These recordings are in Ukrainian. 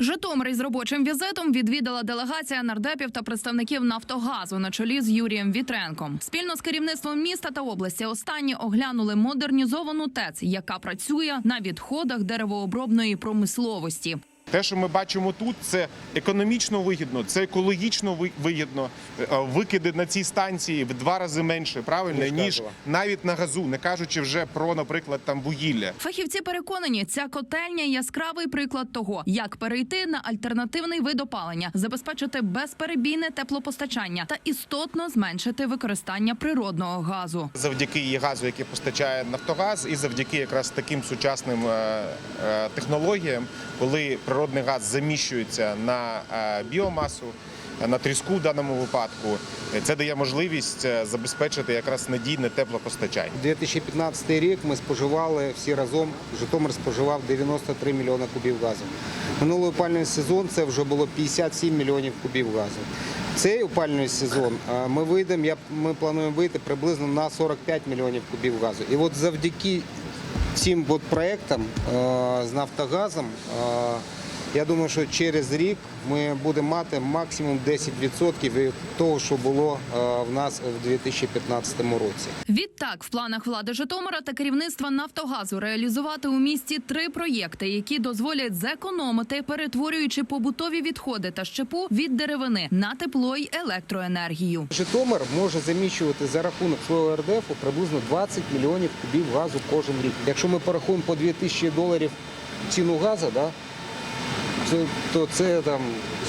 Житомир із робочим візитом відвідала делегація нардепів та представників Нафтогазу на чолі з Юрієм Вітренком. Спільно з керівництвом міста та області останні оглянули модернізовану ТЕЦ, яка працює на відходах деревообробної промисловості. Те, що ми бачимо тут, це економічно вигідно, це екологічно ви- вигідно. Е, Викиди на цій станції в два рази менше, правильно, Ніж ніж навіть на газу, не кажучи вже про, наприклад, там вугілля. Фахівці переконані, ця котельня яскравий приклад того, як перейти на альтернативний вид опалення, забезпечити безперебійне теплопостачання та істотно зменшити використання природного газу. Завдяки її газу, який постачає Нафтогаз, і завдяки якраз таким сучасним е, е, технологіям, коли природний газ заміщується на е, біомасу. На тріску в даному випадку це дає можливість е, забезпечити якраз надійне теплопостачання. 2015 рік ми споживали всі разом. Житомир споживав 93 мільйони кубів газу. Минулий опальний сезон це вже було 57 мільйонів кубів газу. Цей опальний сезон е, ми вийдемо. Ми плануємо вийти приблизно на 45 мільйонів кубів газу. І от завдяки цим от проектам з Нафтогазом. Я думаю, що через рік ми будемо мати максимум 10% від того, що було е, в нас в 2015 році. Відтак, в планах влади Житомира та керівництва Нафтогазу реалізувати у місті три проєкти, які дозволять зекономити, перетворюючи побутові відходи та щепу від деревини на тепло й електроенергію. Житомир може заміщувати за рахунок свого РДФ приблизно 20 мільйонів кубів газу кожен рік. Якщо ми порахуємо по 2000 доларів ціну газу, да, то це там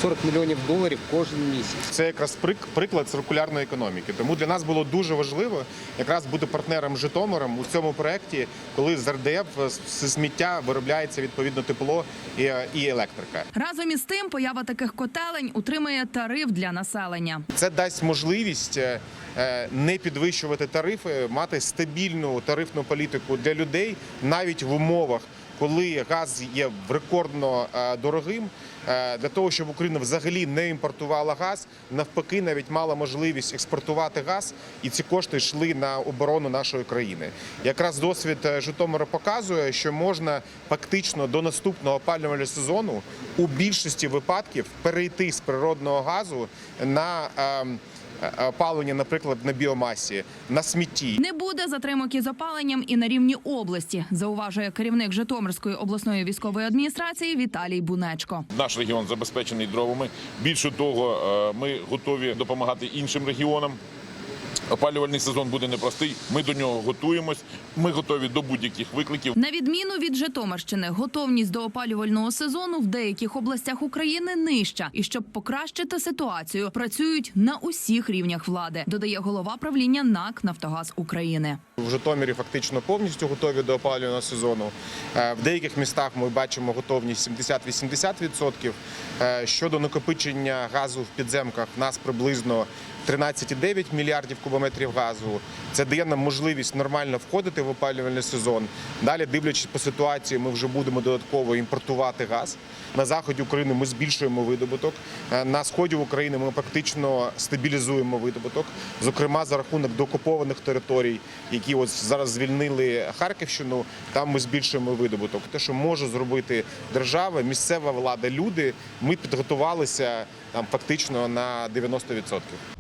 40 мільйонів доларів кожен місяць. Це якраз приклад циркулярної економіки. Тому для нас було дуже важливо якраз бути партнером з Житомиром у цьому проєкті, коли з РДФ з сміття виробляється відповідно тепло і, і електрика. Разом із тим, поява таких котелень утримує тариф для населення. Це дасть можливість е, е, не підвищувати тарифи, мати стабільну тарифну політику для людей навіть в умовах. Коли газ є рекордно е, дорогим, е, для того, щоб Україна взагалі не імпортувала газ, навпаки, навіть мала можливість експортувати газ, і ці кошти йшли на оборону нашої країни. Якраз досвід е, Житомира показує, що можна фактично до наступного опалювального сезону у більшості випадків перейти з природного газу на ем, опалення, наприклад, на біомасі, на смітті. Не буде затримок із опаленням і на рівні області, зауважує керівник Житомирської обласної військової адміністрації Віталій Бунечко. Наш регіон забезпечений дровами. Більше того, е, ми готові допомагати іншим регіонам. Опалювальний сезон буде непростий. Ми до нього готуємось. Ми готові до будь-яких викликів. На відміну від Житомирщини, готовність до опалювального сезону в деяких областях України нижча. І щоб покращити ситуацію, працюють на усіх рівнях влади, додає голова правління НАК Нафтогаз України. В Житомирі фактично повністю готові до опалювального сезону. Е, В деяких містах ми бачимо готовність 70-80%. Е, Щодо накопичення газу в підземках, нас приблизно 13,9 мільярдів кубометрів газу. Це дає нам можливість нормально входити в опалювальний сезон. Далі, дивлячись по ситуації, ми вже будемо додатково імпортувати газ. На заході України ми збільшуємо видобуток. Е, На сході України ми практично стабілізуємо видобуток, зокрема за рахунок доокупованих територій, які ось зараз звільнили Харківщину. Там ми збільшуємо видобуток. Те, що може зробити держава, місцева влада, люди, ми підготувалися там фактично на 90%.